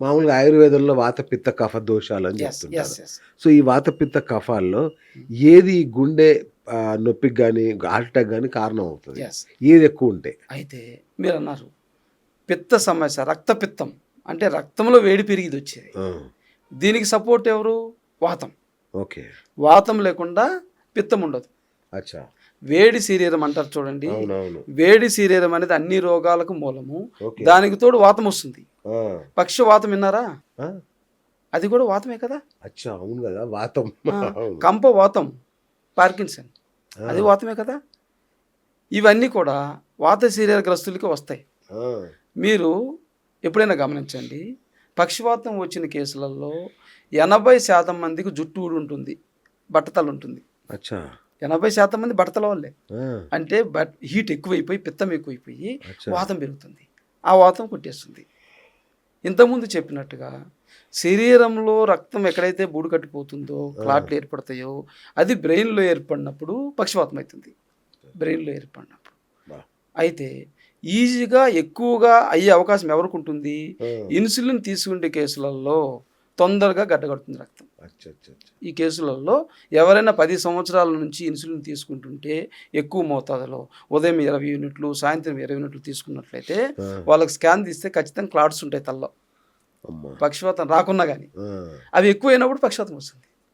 మామూలుగా ఆయుర్వేదంలో వాత పిత్త కఫ దోషాలు అని చెప్తుంటారు. సో ఈ వాత పిత్త కఫాల్లో ఏది గుండె నొప్పికి కానీ హార్ట్ అటాక్ కానీ కారణం అవుతుంది. ఏది ఎక్కువ ఉంటే. అయితే మీరు అన్నారు పిత్త సమస్య రక్తపిత్తం. అంటే రక్తంలో వేడి పెరిగిది వచ్చేది దీనికి సపోర్ట్ ఎవరు? వాతం. ఓకే. వాతం లేకుండా పిత్తం ఉండదు. అచ్చా. వేడి శరీరం అంటారు చూడండి. వేడి శరీరం అనేది అన్ని రోగాలకు మూలము. దానికి తోడు వాతం వస్తుంది. ఆ, పక్షవాతం విన్నారా? అది కూడా వాతమే కదా? అచ్చా అవును కదా వాతం. కంప వాతం పార్కిన్సన్. అది వాతమే కదా? ఇవన్నీ కూడా వాత శరీరగ్రస్తులకి వస్తాయి. ఆ, మీరు ఎప్పుడైనా గమనించండి పక్షవాతం వచ్చిన కేసులలో ఎనభై శాతం మందికి జుట్టు ఊడి ఉంటుంది బట్టతలు ఉంటుంది. అచ్చా. ఎనభై శాతం మంది బట్టతల వాళ్ళే. అంటే బట్ హీట్ ఎక్కువైపోయి పిత్తం ఎక్కువైపోయి వాతం పెరుగుతుంది. ఆ వాతం కొట్టేస్తుంది. ఇంతకుముందు చెప్పినట్టుగా శరీరంలో రక్తం ఎక్కడైతే బూడు కట్టిపోతుందో క్లాట్లు ఏర్పడతాయో అది బ్రెయిన్లో ఏర్పడినప్పుడు పక్షవాతం అవుతుంది. బ్రెయిన్లో ఏర్పడినప్పుడు. అయితే ఈజీగా ఎక్కువగా అయ్యే అవకాశం ఎవరికి ఉంటుంది? ఇన్సులిన్ తీసుకునే కేసులలో తొందరగా గడ్డగడుతుంది రక్తం. ఈ కేసులలో ఎవరైనా పది సంవత్సరాల నుంచి ఇన్సులిన్ తీసుకుంటుంటే ఎక్కువ మోతాదులో ఉదయం ఇరవై యూనిట్లు సాయంత్రం ఇరవై యూనిట్లు తీసుకున్నట్లయితే వాళ్ళకి స్కాన్ తీస్తే ఖచ్చితంగా క్లాట్స్ ఉంటాయి తల్లో. అమ్మా. పక్షవాతం రాకున్నా కానీ అవి ఎక్కువైనప్పుడు పక్షవాతం వస్తుంది.